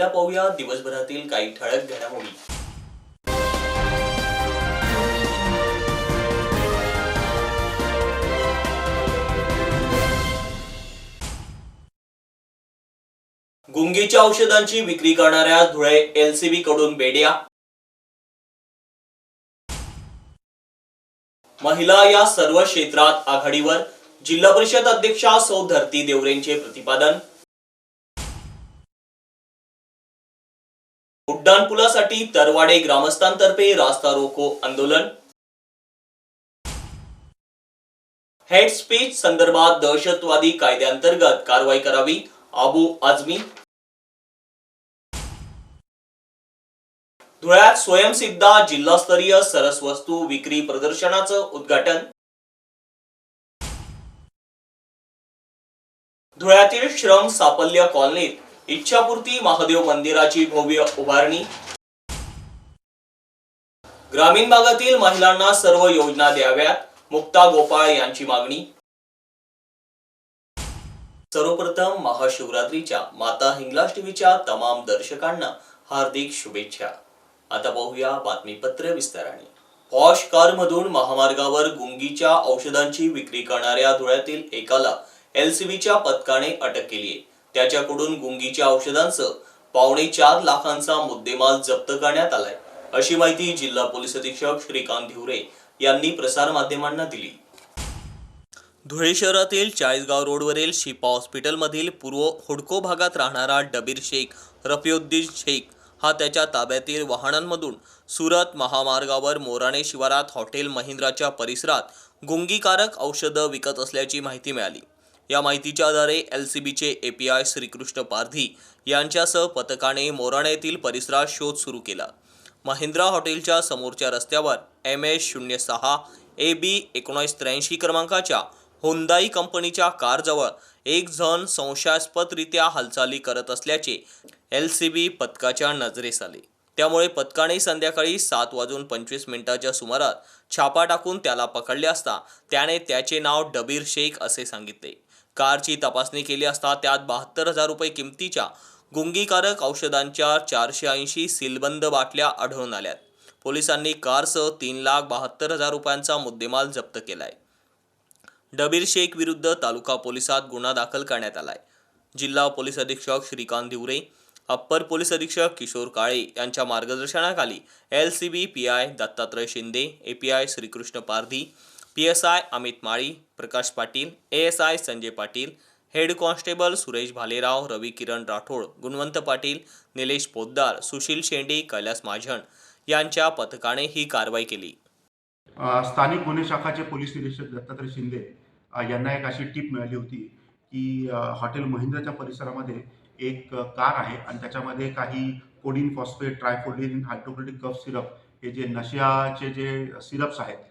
पहिला पाहूया दिवसभरातील काही ठळक घडामोडी. गुंगीच्या औषधांची विक्री करणाऱ्या धुळे एलसीबी कडून बेड्या. महिला या सर्व क्षेत्रात आघाडीवर. जिल्हा परिषद अध्यक्षा सौ धरती देवरेंचे प्रतिपादन. उड्डाणपुलासाठी तरवाडे ग्रामस्थांतर्फे रास्ता रोको आंदोलन. हेड स्पीच संदर्भात दहशतवादी कायद्याअंतर्गत कारवाई करावी अबू आझमी. धुळ्यात स्वयंसिद्धा जिल्हास्तरीय सरस वस्तू विक्री प्रदर्शनाचं उद्घाटन. धुळ्यातील श्रम साफल्य कॉलनीत इच्छापूर्ती महादेव मंदिराची भव्य उभारणी. ग्रामीण भागातील महिलांना सर्व योजना द्याव्यात मुक्ता गोपाळ यांची मागणी. सर्वप्रथम महाशिवरात्रीच्या माता हिंगलाज टीव्हीच्या तमाम दर्शकांना हार्दिक शुभेच्छा. आता पाहूया बातमीपत्र विस्ताराने. पॉश कार मधून महामार्गावर गुंगीच्या औषधांची विक्री करणाऱ्या धुळ्यातील एकाला एलसीबीच्या पथकाने अटक केली आहे त्याच्याकडून गुंगीच्या औषधांचं पावणे चार लाखांचा मुद्देमाल जप्त करण्यात आलाय अशी माहिती जिल्हा पोलीस अधीक्षक श्रीकांत धिवरे यांनी प्रसार माध्यमांना दिली. धुळे शहरातील चाळीसगाव रोडवरील शिपा हॉस्पिटलमधील पूर्व हुडको भागात राहणारा डबीर शेख रफिउद्दीन शेख हा त्याच्या ताब्यातील वाहनांमधून सुरत महामार्गावर मोराणे शिवारात हॉटेल महिंद्राच्या परिसरात गुंगीकारक औषधं विकत असल्याची माहिती मिळाली. या माहितीच्या आधारे एल सी बीचे A P I Shrikrishna Pardhi यांच्यासह पथकाने मोराणा येथील परिसरात शोध सुरू केला. महिंद्रा हॉटेलच्या समोरच्या रस्त्यावर एम एस शून्य सहा ए बी एकोणीस त्र्याऐंशी क्रमांकाच्या होंदाई कंपनीच्या कारजवळ एक जण संशयास्पदरित्या हालचाली करत असल्याचे एल सी बी पथकाच्या नजरेस आले. त्यामुळे पथकाने संध्याकाळी सात वाजून पंचवीस मिनिटाच्या सुमारात छापा टाकून त्याला पकडले असता त्याने त्याचे नाव डबीर शेख असे सांगितले. कारची तपासणी केली असता त्यात बहात्तर हजार रुपये किमतीच्या गुंगीकारक औषधांच्या चारशे ऐंशी सीलबंद बाटल्या आढळून आल्यात. पोलिसांनी कारसह तीन लाख बहात्तर हजार रुपयांचा मुद्देमाल जप्त केलाय. डबीर शेख विरुद्ध तालुका पोलिसात गुन्हा दाखल करण्यात आलाय. जिल्हा पोलीस अधीक्षक श्रीकांत दिवरे अप्पर पोलीस अधीक्षक किशोर काळे यांच्या मार्गदर्शनाखाली L C B P I Dattatray Shinde A P I Shrikrishna Pardhi P S I Amit Mali Prakash Patil A S I Sanjay Patil head constable Suresh Bhalerao Ravi Kiran Rathod Gunwant Patil Nilesh Poddar Sushil Shende Kailas Majhan यांच्या पथकाने ही कारवाई केली. स्थानिक गुन्हे शाखाचे police निरीक्षक दत्तात्रय शिंदे यांना एक अशी टीप मिळाली होती की हॉटेल महिंद्राच्या परिसरामध्ये एक कार आहे आणि त्याच्यामध्ये काही कोडिन फॉस्फेट ट्रायफोडिन हायड्रोक्लोटिक कफ सिरप हे जे नशियाचे जे सिरप्स आहेत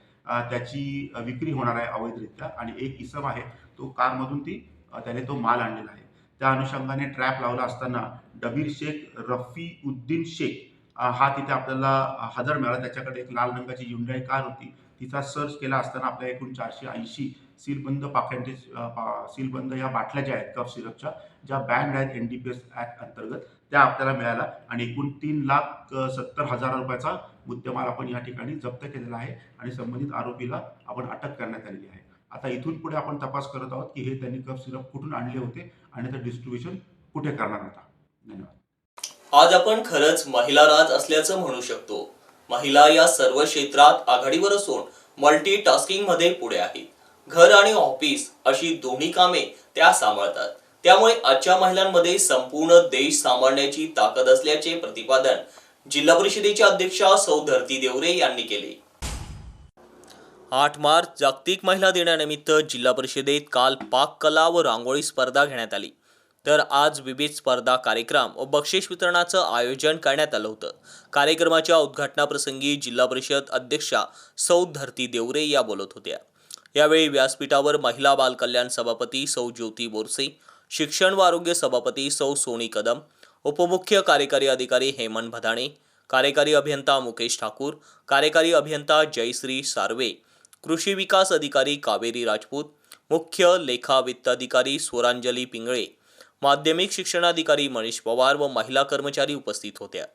त्याची विक्री होणार आहे अवैधरित्या आणि एक इसम आहे तो कारमधून ती त्याने तो माल आणलेला आहे. त्या अनुषंगाने ट्रॅप लावला असताना डबीर शेख रफी उद्दीन शेख हा तिथे आपल्याला हजर मिळाला. त्याच्याकडे एक लाल रंगाची युंडाई कार होती. तिचा सर्च केला असताना आपल्या एकूण चारशे ऐंशी सीलबंद पाकिटे सीलबंद या बाटल्या ज्या आहेत कफ सिरपच्या ज्या बँड आहेत N D P S act अंतर्गत त्या आपल्याला मिळाल्या आणि एकूण तीन लाख सत्तर हजार रुपयाचा मुद्देमाल आपण या ठिकाणी जप्त केलेला आहे आणि संबंधित आरोपीला आपण अटक करण्यात आलेली आहे. आता इथून पुढे आपण तपास करत आहोत की हे त्यांनी कफ सिरप कुठून आणले होते आणि ते डिस्ट्रीब्युशन कुठे करणार होता. धन्यवाद. आज आपण खरंच महिला राज असल्याचं म्हणू शकतो. महिला या सर्व क्षेत्रात आघाडीवर असून मल्टी टास्किंगमध्ये पुढे आहेत. घर आणि ऑफिस अशी दोन्ही कामे त्या सांभाळतात. त्यामुळे आजच्या महिलांमध्ये संपूर्ण देश सांभाळण्याची ताकद असल्याचे प्रतिपादन जिल्हा परिषदेच्या अध्यक्षा सौ धरती देवरे यांनी केले. आठ मार्च जागतिक महिला दिनानिमित्त जिल्हा परिषदेत काल पाककला व रांगोळी स्पर्धा घेण्यात आली. तर आज विविध स्पर्धा कार्यक्रम व बक्षीस वितरणाचं आयोजन करण्यात आलं होतं. कार्यक्रमाच्या उद्घाटनाप्रसंगी जिल्हा परिषद अध्यक्षा सौ धरती देवरे या बोलत होत्या. यावेळी व्यासपीठावर महिला बाल कल्याण सभापती सौ ज्योती बोरसे शिक्षण व आरोग्य सभापती सौ सोनी कदम उपमुख्य कार्यकारी अधिकारी हेमंत भदाणे कार्यकारी अभियंता मुकेश ठाकूर कार्यकारी अभियंता जयश्री सार्वे कृषी विकास अधिकारी कावेरी राजपूत मुख्य लेखा वित्त अधिकारी स्वरांजली पिंगळे माध्यमिक शिक्षणाधिकारी मनीष पवार व महिला कर्मचारी उपस्थित होत्या.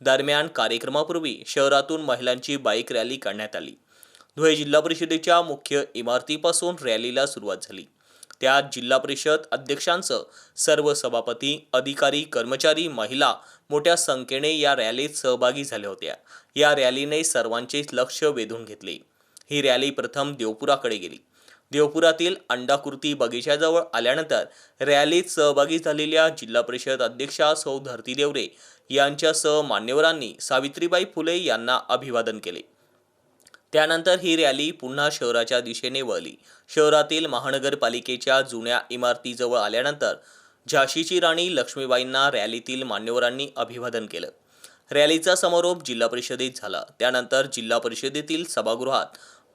दरम्यान कार्यक्रमापूर्वी शहरातून महिलांची बाईक रॅली काढण्यात आली. धुळे जिल्हा परिषदेच्या मुख्य इमारतीपासून रॅलीला सुरुवात झाली. त्यात जिल्हा परिषद अध्यक्षांसह सर्व सभापती अधिकारी कर्मचारी महिला मोठ्या संख्येने या रॅलीत सहभागी झाल्या होत्या. या रॅलीने सर्वांचे लक्ष वेधून घेतले. ही रॅली प्रथम देवपुराकडे गेली. देवपुरातील अंडाकृती बगीच्याजवळ आल्यानंतर रॅलीत सहभागी झालेल्या जिल्हा परिषद अध्यक्षा सौ धरती देवरे यांच्यासह मान्यवरांनी सावित्रीबाई फुले यांना अभिवादन केले. त्यानंतर ही रॅली पुन्हा शहराच्या दिशेने वळली. शहरातील महानगरपालिकेच्या जुन्या इमारतीजवळ आल्यानंतर झाशीची राणी लक्ष्मीबाईंना रॅलीतील मान्यवरांनी अभिवादन केलं. रॅलीचा समारोप जिल्हा परिषदेत झाला. त्यानंतर जिल्हा परिषदेतील सभागृहात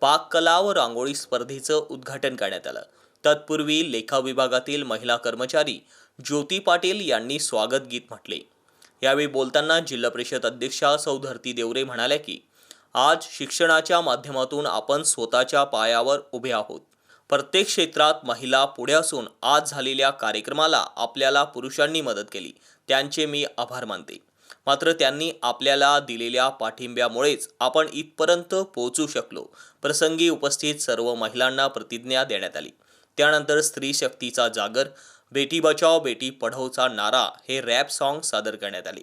पाककला व रांगोळी स्पर्धेचं उद्घाटन करण्यात आलं. तत्पूर्वी लेखा विभागातील महिला कर्मचारी ज्योती पाटील यांनी स्वागत गीत म्हटले. यावेळी बोलताना जिल्हा परिषद अध्यक्षा सौधरती देवरे म्हणाल्या की आज शिक्षणाच्या माध्यमातून आपण स्वतःच्या पायावर उभे आहोत. प्रत्येक क्षेत्रात महिला पुढे असून आज झालेल्या कार्यक्रमाला आपल्याला पुरुषांनी मदत केली. त्यांचे मी आभार मानते. मात्र त्यांनी आपल्याला दिलेल्या पाठिंब्यामुळेच आपण इथपर्यंत पोहोचू शकलो. प्रसंगी उपस्थित सर्व महिलांना प्रतिज्ञा देण्यात आली. त्यानंतर स्त्री शक्तीचा जागर बेटी बचाव बेटी पढवचा नारा हे रॅप सॉन्ग सादर करण्यात आले.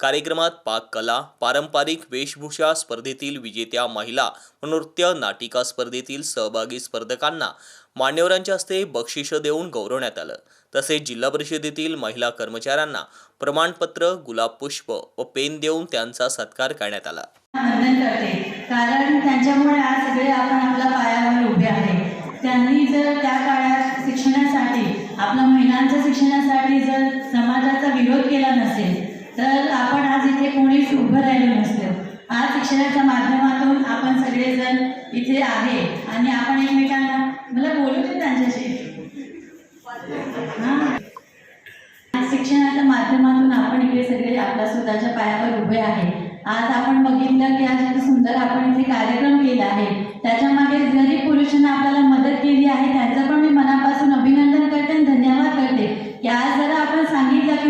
कार्यक्रमात पाककला पारंपरिक वेशभूषा स्पर्धेतील विजेत्या महिला व नृत्य नाटिका स्पर्धेतील सहभागी स्पर्धकांना मान्यवरांच्या हस्ते बक्षिस देऊन गौरवण्यात आलं. तसेच जिल्हा परिषदेतील महिला कर्मचाऱ्यांना प्रमाणपत्र गुलाब पुष्प व पेन देऊन त्यांचा सत्कार करण्यात आला. कारण त्यांच्यामुळे आज सगळे आपण आपल्या पायावर उभे आहे. त्यांनी जर त्या काळात शिक्षणासाठी आपल्या महिलांच्या शिक्षणासाठी जर समाजाचा विरोध केला नसेल तर आपण आज इथे कोणीच उभं राहिलो नसतो. आज शिक्षणाच्या माध्यमातून आपण सगळेजण इथे आहे आणि आपण एकमेकांना मला बोलू दे त्यांच्याशी. शिक्षणाच्या माध्यमातून आपण इकडे सगळे आपल्या स्वतःच्या पायावर उभे आहे. आज आपण बघितलं की आज सुंदर आपण इथे कार्यक्रम केला आहे. त्याच्यामागे जरी पुरुषांना आपल्याला मदत केली आहे. त्याचं पण मी मनापासून अभिनंदन करते आणि धन्यवाद करते. की आज जरा आपण सांगितलं की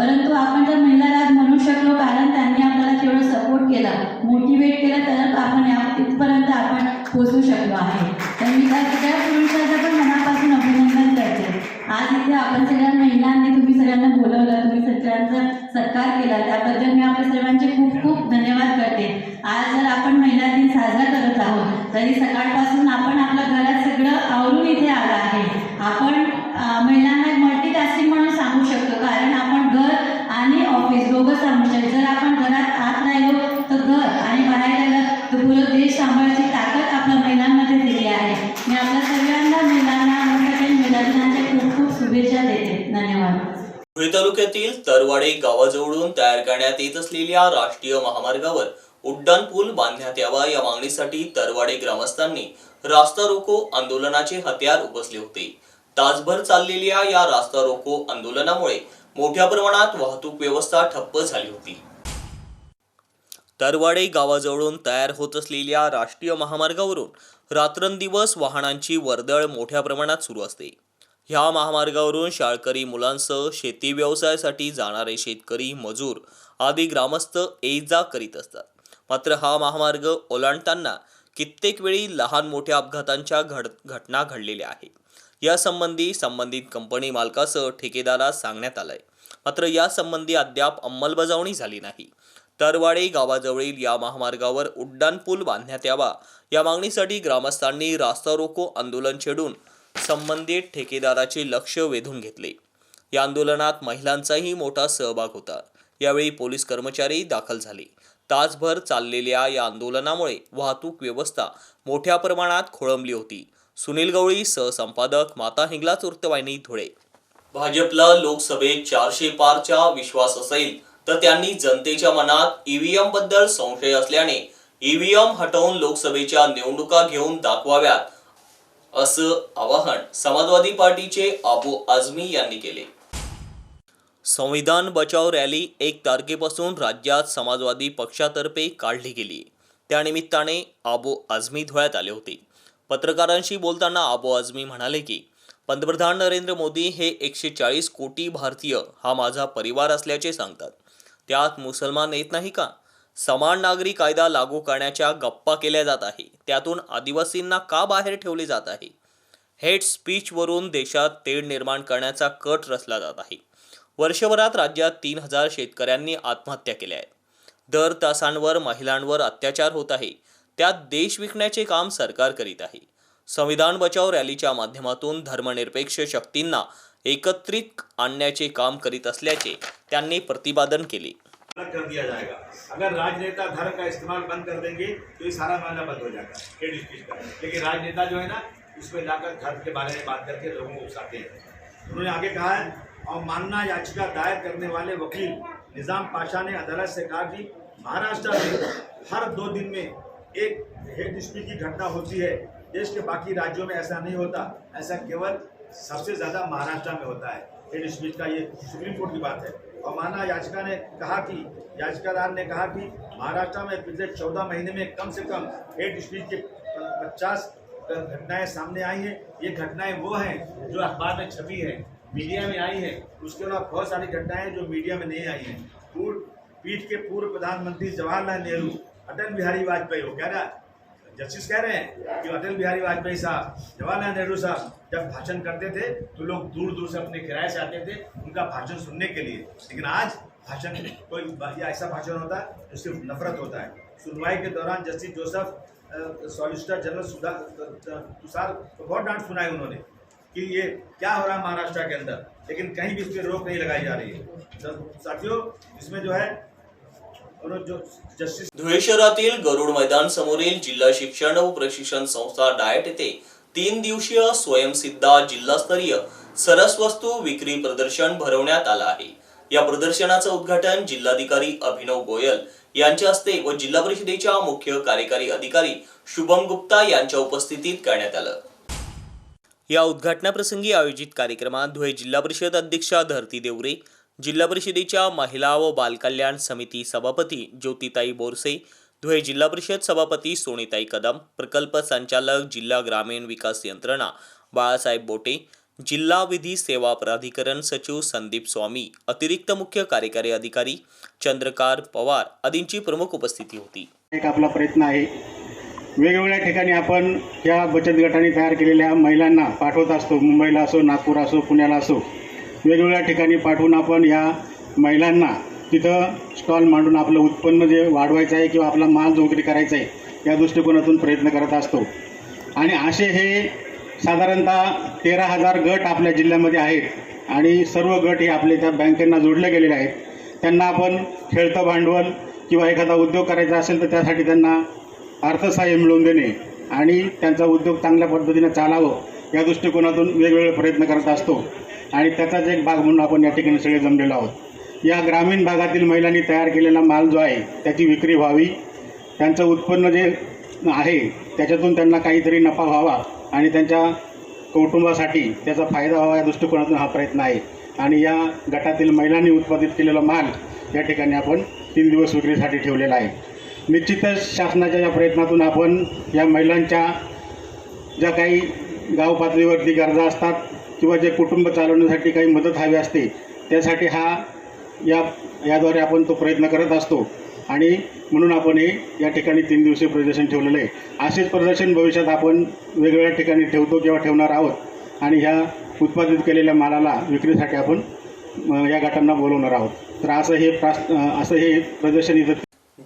परंतु आपण जर महिला म्हणू शकलो कारण त्यांनी आपल्याला तेवढं सपोर्ट केला मोटिवेट केला तर आपण या इथपर्यंत आपण पोचू शकलो आहे. तर मी त्या सगळ्या पुरुषाचं पण मनापासून अभिनंदन करते. आज इथे आपण सगळ्या महिलांनी तुम्ही सगळ्यांना बोलवलं तुम्ही सगळ्यांचा सत्कार केला. त्याबद्दल मी आपल्या सर्वांचे खूप खूप धन्यवाद करते. आज जर आपण महिला दिन साजरा करत आहोत तरी सकाळपासून आपण आपल्या घरात सगळं आवरून इथे आलं आहे. आपण महिलांना दोघं सांभाळतात जर आपण घरात आत राहिलो तर घर आणि बाहेर राहिलं तर पुढे देश सांभाळायची ताकद आपल्या महिलांमध्ये दिली आहे. मी आपल्या सगळ्यांना महिलांना आणि सगळ्या खूप खूप शुभेच्छा देते. धन्यवाद. धुळे तालुक्यातील तरवाडे गावाजवळून तयार करण्यात येत असलेल्या राष्ट्रीय महामार्गावर उड्डाण पूल बांधण्यात यावा या मागणीसाठी तरवाडे ग्रामस्थांनी रास्ता रोको आंदोलनाचे हत्यार उपसले होते. तासभर चाललेल्या या रास्ता रोको आंदोलनामुळे मोठ्या प्रमाणात वाहतूक व्यवस्था ठप्प झाली होती. तरवाडे गावाजवळून तयार होत असलेल्या राष्ट्रीय महामार्गावरून रात्रंदिवस वाहनांची वर्दळ मोठ्या प्रमाणात सुरू असते. ह्या महामार्गावरून शाळकरी मुलांसह शेती व्यवसायासाठी जाणारे शेतकरी मजूर आदी ग्रामस्थ ये जा करीत असतात. मात्र हा महामार्ग ओलांडताना कित्येक वेळी लहान मोठ्या अपघातांच्या घड घटना घडलेल्या आहेत. यासंबंधी संबंधित कंपनी मालकासह ठेकेदारास सांगण्यात आलंय. मात्र यासंबंधी अद्याप अंमलबजावणी झाली नाही. तरवाडे गावाजवळील या महामार्गावर उड्डाणपूल बांधण्यात यावा. या मागणीसाठी ग्रामस्थांनी रास्ता रोको आंदोलन छेडून संबंधित ठेकेदाराचे लक्ष वेधून घेतले. या आंदोलनात महिलांचाही मोठा सहभाग होता. यावेळी पोलीस कर्मचारी दाखल झाले. तासभर चाललेल्या या आंदोलनामुळे वाहतूक व्यवस्था मोठ्या प्रमाणात खोळंबली होती. सुनील गवळी सहसंपादक माता हिंगलाच वृत्तवाहिनी धुळे. भाजपला लोकसभेत चारशे पारचा विश्वास असेल तर त्यांनी जनतेच्या मनात ईव्हीएमबद्दल संशय असल्याने ईव्हीएम हटवून लोकसभेच्या निवडणुका घेऊन दाखवाव्यात असं आवाहन समाजवादी पार्टीचे आबू आझमी यांनी केले. संविधान बचाव रॅली एक तारखेपासून राज्यात समाजवादी पक्षातर्फे काढली गेली. त्यानिमित्ताने आबू आझमी धुळ्यात आले होते. पत्रकारांशी बोलताना आबू आझमी म्हणाले की पंतप्रधान नरेंद्र मोदी हे एकशे चाळीस कोटी भारतीय हा माझा परिवार असल्याचे सांगतात. त्यात मुसलमान येत नाही का? समान नागरी कायदा लागू करण्याच्या गप्पा केल्या जात आहे. त्यातून आदिवासींना का बाहेर ठेवले जात आहे? हेट स्पीचवरून देशात तेढ निर्माण करण्याचा कट रचला जात आहे. वर्षभरात राज्यात तीन हजार शेतकऱ्यांनी आत्महत्या केल्या आहेत. दर तासांवर महिलांवर अत्याचार होत आहे. त्यात देश विकण्याचे काम सरकार करीत आहे. संविधान बचाव रॅलीच्या माध्यमातून धर्मनिरपेक्ष शक्तींना एकत्रित आणण्याचे काम करीत असल्याचे त्यांनी प्रतिपादन केले. कर दिया जाएगा। अगर राजनेता धर्म का इस्तेमाल बंद कर देंगे तो ये सारा मामला बंद हो जाएगा। का लेकिन राजनेता जो है ना उसमें जाकर धर्म के बारे में बात करके लोगों को उकसाते हैं। उन्होंने आगे कहा है और मानना याचिका दायर करने वाले वकील निजाम पाशा ने अदालत से कहा कि महाराष्ट्र में हर दो दिन में एक हेड स्पीच की घटना होती है। देश के बाकी राज्यों में ऐसा नहीं होता। ऐसा केवल सबसे ज़्यादा महाराष्ट्र में होता है। हेड स्पीच का ये सुप्रीम कोर्ट की बात है। और माना याचिका ने कहा कि, याचिकादार ने कहा कि महाराष्ट्र में पिछले चौदह महीने में कम से कम हेड स्पीच के पचास घटनाएँ सामने आई हैं। ये घटनाएँ वो हैं जो अखबार में छपी हैं, मीडिया में आई हैं। उसके अलावा बहुत सारी घटनाएँ जो मीडिया में नहीं आई हैं। पूर्व पीठ के पूर्व प्रधानमंत्री जवाहरलाल नेहरू, अटल बिहारी वाजपेयी हो कह रहा जस्टिस कह रहे हैं कि अटल बिहारी वाजपेयी साहब, जवाहरलाल नेहरू साहब जब भाषण करते थे तो लोग दूर दूर से अपने किराए से आते थे उनका भाषण सुनने के लिए। लेकिन आज भाषण कोई ऐसा भाषण होता है जो सिर्फ़ नफरत होता है। सुनवाई के दौरान जस्टिस जोसेफ सॉलिसिटर जनरल सुधा तुषार को बहुत डांट सुनाई उन्होंने कि ये क्या हो रहा है महाराष्ट्र के अंदर, लेकिन कहीं भी इस पर रोक नहीं लगाई जा रही है। तो साथियों, इसमें जो है धुळे शहरातील गरुड मैदान समोरील जिल्हा शिक्षण व प्रशिक्षण संस्था डायट येथे तीन दिवसीय स्वयंसिद्धा जिल्हास्तरीय सरसवस्तू विक्री प्रदर्शन भरवण्यात आलं आहे. या प्रदर्शनाचं उद्घाटन जिल्हाधिकारी अभिनव गोयल यांच्या हस्ते व जिल्हा परिषदेच्या मुख्य कार्यकारी अधिकारी शुभम गुप्ता यांच्या उपस्थितीत करण्यात आलं. या उद्घाटनाप्रसंगी आयोजित कार्यक्रमात धुळे जिल्हा परिषद अध्यक्षा धरती देवरे जिल्हा परिषदेच्या महिला व बालकल्याण समिती सभापती ज्योतिताई बोरसे धुळे जिल्हा परिषद सभापती सोनीताई कदम प्रकल्प संचालक जिल्हा ग्रामीण विकास यंत्रणा बाळासाहेब बोटे जिल्हा विधी सेवा प्राधिकरण सचिव संदीप स्वामी अतिरिक्त मुख्य कार्यकारी अधिकारी चंद्रकार पवार आदींची प्रमुख उपस्थिती होती. एक आपला प्रयत्न आहे. वेगवेगळ्या ठिकाणी आपण या बचत गटाने तयार केलेल्या महिलांना पाठवत असतो. मुंबईला असो नागपूर असो पुण्याला असो वेगवेगळ्या ठिकाणी पाठवून आपण या महिलांना तिथं स्टॉल मांडून आपलं उत्पन्न जे वाढवायचं आहे किंवा आपला माल जो विक्री करायचा आहे या दृष्टिकोनातून प्रयत्न करत असतो. आणि असे हे साधारणतः तेरा हजार गट आपल्या जिल्ह्यामध्ये आहेत आणि सर्व गट हे आपले त्या बँकांना जोडले गेलेले आहेत. त्यांना आपण खेळतं भांडवल किंवा एखादा उद्योग करायचा असेल तर त्यासाठी त्यांना अर्थसहाय्य मिळवून देणे आणि त्यांचा उद्योग चांगल्या पद्धतीने चालावं या दृष्टिकोनातून वेगवेगळे प्रयत्न करत असतो. आणि त्याचाच एक भाग म्हणून आपण या ठिकाणी सगळे जमलेलो आहोत. या ग्रामीण भागातील महिलांनी तयार केलेला माल जो आहे त्याची विक्री व्हावी. त्यांचं उत्पन्न जे आहे त्याच्यातून त्यांना काहीतरी नफा व्हावा आणि त्यांच्या कौटुंबासाठी त्याचा फायदा व्हावा या दृष्टिकोनातून हा प्रयत्न आहे. आणि या गटातील महिलांनी उत्पादित केलेला माल या ठिकाणी आपण तीन दिवस विक्रीसाठी ठेवलेला आहे. निश्चितच शासनाच्या या प्रयत्नातून आपण या महिलांच्या ज्या काही गाव पातळीवरती गरजा असतात किंवा जे कुटुंब चालवण्यासाठी काही मदत हवी असते त्यासाठी हा या याद्वारे आपण तो प्रयत्न करत असतो. आणि म्हणून आपण हे या ठिकाणी तीन दिवसीय प्रदर्शन ठेवलेलं आहे. असेच प्रदर्शन भविष्यात आपण वेगवेगळ्या ठिकाणी ठेवतो किंवा ठेवणार आहोत. आणि ह्या उत्पादित केलेल्या मालाला विक्रीसाठी आपण या गटांना बोलवणार आहोत. तर असं हे असं हे प्रदर्शन इथं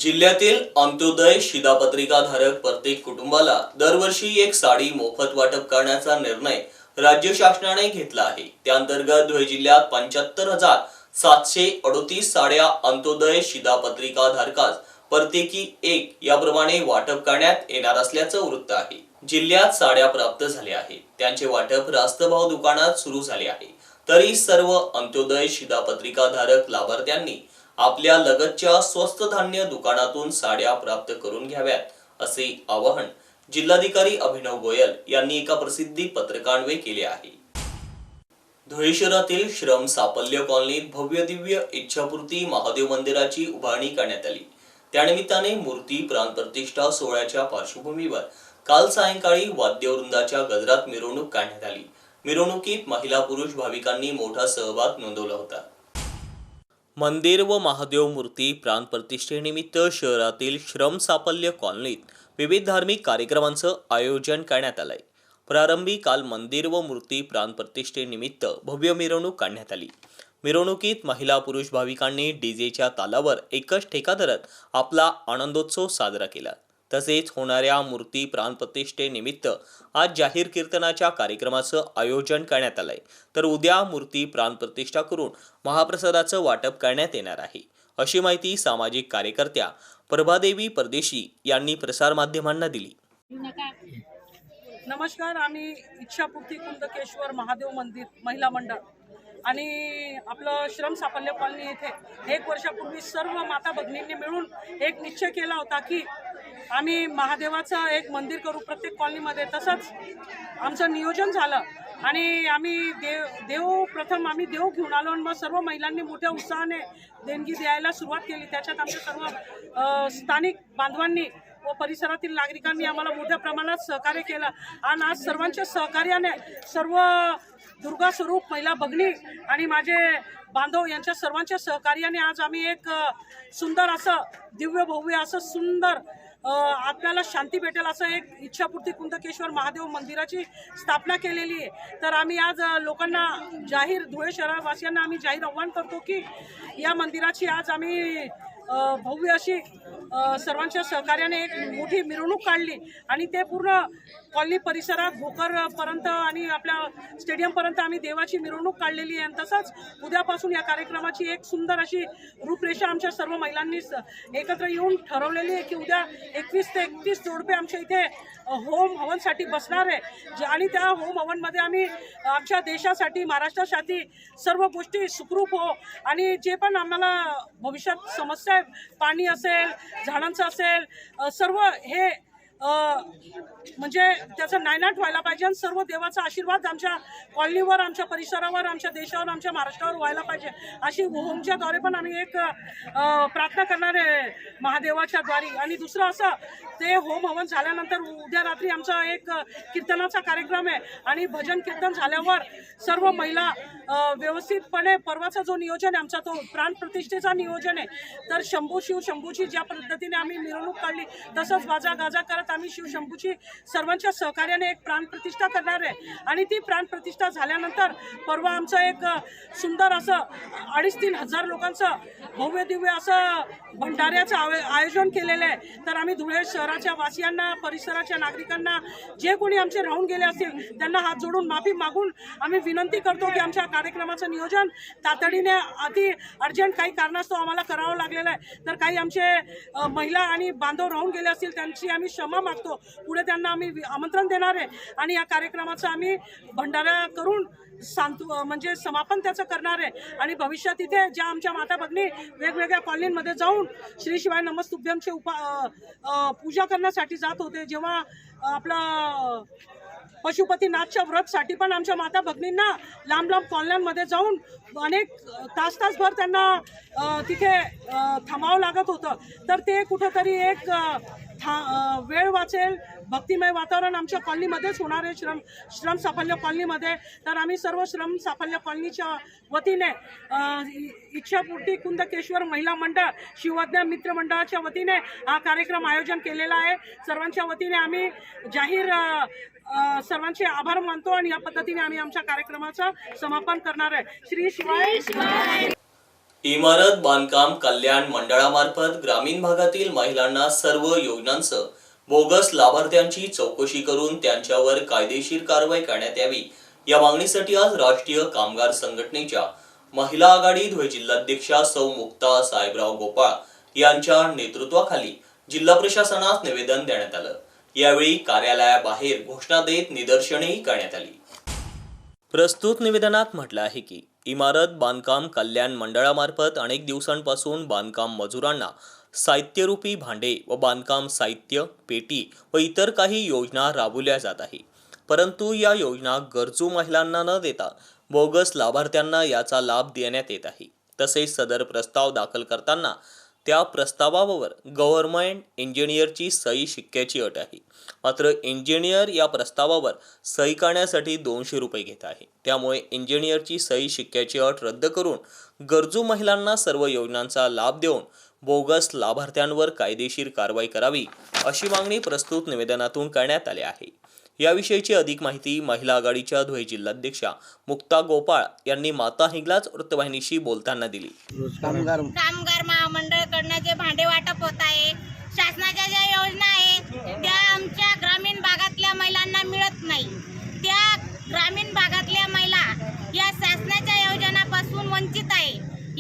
जिल्ह्यातील अंत्योदय शिधापत्रिकाधारक प्रत्येक कुटुंबाला दरवर्षी एक साडी मोफत वाटप करण्याचा निर्णय राज्य शासनाने घेतला आहे. त्याअंतर्गत धुळे जिल्ह्यात पंच्याहत्तर हजार सातशे अडोतीस साड्या अंत्योदय शिधापत्रिका धारकास प्रत्येकी एक याप्रमाणे वाटप करण्यात येणार असल्याचं वृत्त आहे. जिल्ह्यात साड्या प्राप्त झाल्या आहेत. त्यांचे वाटप रास्तभाव दुकानात सुरू झाले आहे. तरी सर्व अंत्योदय शिधापत्रिका धारक लाभार्थ्यांनी आपल्या लगतच्या स्वस्त धान्य दुकानातून साड्या प्राप्त करून घ्याव्यात असे आवाहन जिल्हाधिकारी अभिनव गोयल यांनी एका प्रसिद्धी पत्रकान्वे केले आहे. धुळे शहरातील श्रम साफल्य कॉलनीत भव्य दिव्य इच्छापूर्ती महादेव मंदिराची उभारणी करण्यात आली. त्यानिमित्ताने मूर्ती प्राणप्रतिष्ठा सोहळ्याच्या पार्श्वभूमीवर काल सायंकाळी वाद्यवृंदाच्या गजरात मिरवणूक काढण्यात आली. मिरवणुकीत महिला पुरुष भाविकांनी मोठा सहभाग नोंदवला होता. मंदिर व महादेव मूर्ती प्राण प्रतिष्ठेनिमित्त शहरातील श्रम साफल्य कॉलनीत विविध धार्मिक कार्यक्रमांचं आयोजन करण्यात आलंय. प्रारंभी काल मंदिर व मूर्ती प्राण प्रतिष्ठेनिमित्त भव्य मिरवणूक काढण्यात आली. मिरवणुकीत महिला पुरुष भाविकांनी डीजेच्या तालावर एकच ठेका धरत आपला आनंदोत्सव साजरा केला. तसेच होणाऱ्या मूर्ती प्राणप्रतिष्ठेनिमित्त आज जाहीर कीर्तनाच्या कार्यक्रमाचं आयोजन करण्यात आलंय. तर उद्या मूर्ती प्राणप्रतिष्ठा करून महाप्रसादाचं वाटप करण्यात येणार आहे. अशी माहिती सामाजिक कार्यकर्त्या प्रभादेवी परदेशी यांनी प्रसारमाध्यमांना दिली. नमस्कार आम्ही इच्छापूर्ती कुंदकेश्वर महादेव मंदिर महिला मंडळ आणि आपलं श्रम साफल्य कॉलनी येथे एक वर्षापूर्वी सर्व माता भगिनींनी मिळून एक निश्चय केला होता की आम्ही महादेवाचं एक मंदिर करू प्रत्येक कॉलनीमध्ये. तसंच आमचं नियोजन झालं आणि आम्ही देव देव प्रथम आम्ही देव घेऊन आलो आणि मग सर्व महिलांनी मोठ्या उत्साहाने देणगी द्यायला सुरुवात केली. त्याच्यात आमच्या सर्व स्थानिक बांधवांनी व परिसरातील नागरिकांनी आम्हाला मोठ्या प्रमाणात सहकार्य केलं. आणि आज सर्वांच्या सहकार्याने सर्व दुर्गा स्वरूप महिला बघणी आणि माझे बांधव यांच्या सर्वांच्या सहकार्याने आज आम्ही एक सुंदर असं दिव्य भव्य असं सुंदर आपल्याला आत्म्याला शांती भेटेल असं एक इच्छापूर्ती कुंदकेश्वर महादेव मंदिराची स्थापना केलेली आहे. तर आम्ही आज लोकांना जाहीर धुळे शहरवासियांना आम्ही जाहीर आव्हान करतो की या मंदिराची आज आम्ही भव्य अशी सर्वांच्या सहकार्याने एक मोठी मिरवणूक काढली आणि ते पूर्ण कॉलनी परिसरात भोकरपर्यंत आणि आपल्या स्टेडियमपर्यंत आम्ही देवाची मिरवणूक काढलेली आहे. आणि तसंच उद्यापासून या कार्यक्रमाची एक सुंदर अशी रूपरेषा आमच्या सर्व महिलांनी एकत्र येऊन ठरवलेली आहे की उद्या एकवीस ते एकतीस जोडपे आमच्या इथे होम हवनसाठी बसणार आहे. जे- आणि त्या होम हवनमध्ये आम्ही आमच्या देशासाठी महाराष्ट्रासाठी सर्व गोष्टी सुखरूप हो आणि जे पण आम्हाला भविष्यात समस्या आहे पाणी असेल झाडांचं असेल सर्व हे म्हणजे त्याचा नायनाट व्हायला पाहिजे आणि सर्व देवाचा आशीर्वाद आमच्या कॉलनीवर आमच्या परिसरावर आमच्या देशावर आमच्या महाराष्ट्रावर व्हायला पाहिजे. अशी होमच्या द्वारे पण आम्ही एक प्रार्थना करणार आहे महादेवाच्या द्वारी आणि दुसरं असं ते होम हवन झाल्यानंतर उद्या रात्री आमचा एक कीर्तनाचा कार्यक्रम आहे. आणि भजन कीर्तन झाल्यावर सर्व महिला व्यवस्थितपणे परवाचा जो नियोजन आहे आमचा तो प्राणप्रतिष्ठेचा नियोजन आहे. तर शंभू शिव शंभूची ज्या पद्धतीने आम्ही मिरवणूक काढली तसंच गाजा गाजा करत आम्ही शिव शंभूची सर्वांच्या सहकार्याने एक प्राणप्रतिष्ठा करणार आहे. आणि ती प्राणप्रतिष्ठा झाल्यानंतर परवा आमचं एक सुंदर असं अडीच तीन हजार लोकांचं भव्य दिव्य असं भंडाऱ्याचं आयोजन केलेलं आहे. तर आम्ही धुळे शहराच्या वासियांना परिसराच्या नागरिकांना जे कोणी आमचे राहून गेले असतील त्यांना हात जोडून माफी मागून आम्ही विनंती करतो की आमच्या कार्यक्रमाचं नियोजन तातडीने अति अर्जंट काही कारणास्तव आम्हाला करावं लागलेलं आहे. तर काही आमचे महिला आणि बांधव राहून गेले असतील त्यांची आम्ही क्षमा मागतो. पुढे त्यांना आम्ही वि- आमंत्रण देणार आहे आणि या कार्यक्रमाचं आम्ही भंडारा करून सांतू म्हणजे समापन त्याचं करणार आहे. आणि भविष्यात इथे ज्या आमच्या माता भगिनी वेगवेगळ्या कॉलनीमध्ये जाऊन श्री शिवाय नमस्तुभ्यमचे उपा पूजा पूजा करण्यासाठी जात होते. जेव्हा आपलं पशुपतीनाथच्या व्रतसाठी पण आमच्या माता भगिनींना लांब लांब कॉलन्यांमध्ये जाऊन अनेक तास तासभर त्यांना तिथे थांबावं लागत होतं. तर ते कुठंतरी एक था वेळ वाचेल भक्तिमय वातावरण आमच्या कॉलनीमध्येच होणार आहे श्रम श्रम साफल्य कॉलनीमध्ये. तर आम्ही सर्व श्रम साफल्य कॉलनीच्या वतीने इ- इच्छापूर्ती कुंदकेश्वर महिला मंडळ शिवज्ञ मित्र मंडळाच्या वतीने हा कार्यक्रम आयोजन केलेला आहे. सर्वांच्या वतीने आम्ही जाहीर सर्वांचे आभार मानतो आणि या पद्धतीने आम्ही आमच्या कार्यक्रमाचं समापन करणार आहे. श्री शिवाय. इमारत बांधकाम कल्याण मंडळामार्फत ग्रामीण भागातील महिलांना सर्व योजनांचं बोगस लाभार्थ्यांची चौकशी करून त्यांच्यावर कायदेशीर कारवाई करण्यात यावी. या मागणीसाठी आज राष्ट्रीय कामगार संघटनेच्या महिला आघाडी धुळे जिल्हाध्यक्षा सौ मुक्ता साहेबराव गोपाळ यांच्या नेतृत्वाखाली जिल्हा प्रशासनास निवेदन देण्यात आलं. यावेळी कार्यालयाबाहेर घोषणा देत निदर्शनेही करण्यात आली. प्रस्तुत निवेदनात म्हटलं आहे की इमारत बांधकाम कल्याण मंडळामार्फत अनेक दिवसांपासून बांधकाम मजुरांना साहित्यरूपी भांडे व बांधकाम साहित्य पेटी व इतर काही योजना राबवल्या जात आहे. परंतु या योजना गरजू महिलांना न देता बोगस लाभार्थ्यांना याचा लाभ देण्यात येत आहे. तसेच सदर प्रस्ताव दाखल करताना त्या प्रस्तावावर गव्हर्नमेंट इंजिनियरची सही शिक्क्याची अट आहे. मात्र इंजिनियर या प्रस्तावावर सही करण्यासाठी दोनशे रुपये घेत आहे. त्यामुळे इंजिनियरची सही शिक्क्याची अट रद्द करून गरजू महिलांना सर्व योजनांचा लाभ देऊन बोगस लाभार्थ्यांवर कायदेशीर कारवाई करावी अशी मागणी प्रस्तुत निवेदनातून करण्यात आली आहे. याविषयीची अधिक माहिती महिला आघाडीच्या धुळे जिल्हाध्यक्षा मुक्ता गोपाळ यांनी माता हिंगलाज वृत्तवाहिनीशी बोलताना दिली. कामगार महामंडळकडनं जे भांडे वाटप होत आहे शासनाच्या ज्या योजना आहेत त्या आमच्या ग्रामीण भागातल्या महिलांना मिळत नाही. त्या ग्रामीण भागातल्या महिला या शासनाच्या योजनापासून वंचित आहे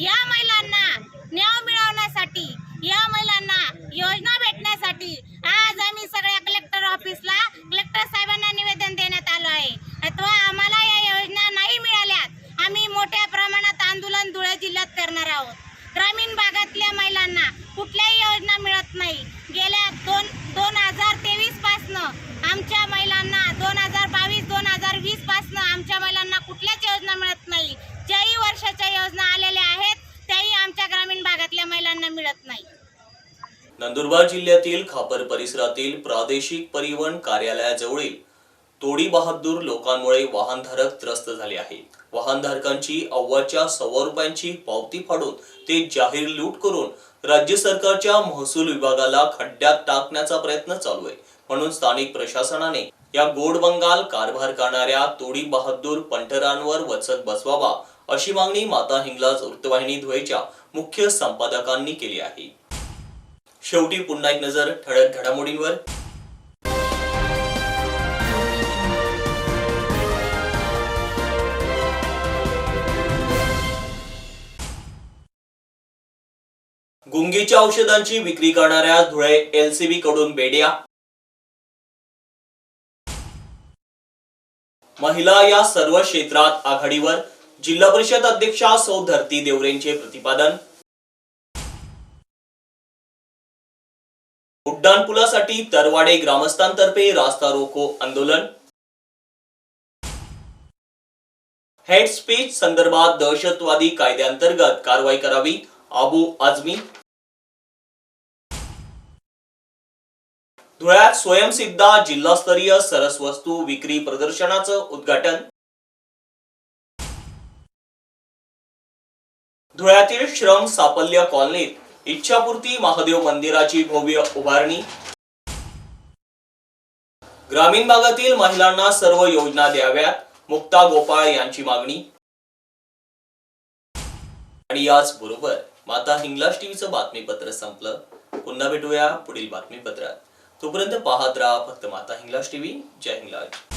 या महिलांना न्याय मिळवण्यासाठी या महिलांना योजना भेटण्यासाठी आज आम्ही सगळ्या कलेक्टर ऑफिसला कलेक्टर साहेबांना निवेदन देण्यात आलं आहे अथवा आम्हाला या योजना नाही मिळाल्यात आम्ही मोठ्या प्रमाणात आंदोलन धुळे जिल्ह्यात करणार आहोत ग्रामीण भागातल्या महिलांना कुठल्याही योजना मिळत नाही गेल्या दोन दोन हजार तेवीस पासनं आमच्या महिलांना दोन हजार बावीस दोन हजार वीस पासनं आमच्या महिलांना कुठल्याच योजना मिळत नाही ज्याही वर्षाच्या योजना आलेल्या आहेत त्याही आमच्या ग्रामीण भागातल्या महिलांना मिळत नाही नंदुरबार जिल्ह्यातील खापर परिसरातील प्रादेशिक परिवहन कार्यालयाजवळील तोडी बहादूर लोकांमुळे वाहनधारक त्रस्त झाले आहेत. वाहनधारकांची अव्वाच्या सव्वा रुपयांची पावती फाडून ते जाहीर लूट करून राज्य सरकारच्या महसूल विभागाला खड्ड्यात टाकण्याचा प्रयत्न चालू आहे. म्हणून स्थानिक प्रशासनाने या गोड बंगाल कारभार करणाऱ्या तोडी बहादूर पंठरांवर वचक बसवावा अशी मागणी माता हिंगलाज वृत्तवाहिनी धुळेच्या मुख्य संपादकांनी केली आहे. शेवटी पुन्हा एक नजर ठळक घडामोडींवर. गुंगीच्या औषधांची विक्री करणाऱ्या धुळे एलसीबी कडून बेड्या. महिला या सर्व क्षेत्रात आघाडीवर. जिल्हा परिषद अध्यक्षा सौ धरती देवरेंचे प्रतिपादन. उड्डाणपुलासाठी तरवाडे ग्रामस्थांतर्फे रास्ता रोको आंदोलन. हेड स्पीच संदर्भात दहशतवादी कायद्यांतर्गत कारवाई करावी आबू आझमी. धुळ्यात स्वयंसिद्धा जिल्हास्तरीय सरसवस्तू विक्री प्रदर्शनाचं उद्घाटन. धुळ्यातील श्रम साफल्य कॉलनीत इच्छापूर्ती महादेव मंदिराची भव्य उभारणी. ग्रामीण भागातील महिलांना सर्व योजना द्याव्यात. मुक्ता गोपाळ यांची मागणी. आणि याच बरोबर माता हिंगलाज टीव्हीचं बातमीपत्र संपलं. पुन्हा भेटूया पुढील बातमीपत्रात. तोपर्यंत पाहत राहा फक्त माता हिंगलाज टीव्ही. जय हिंगलाज.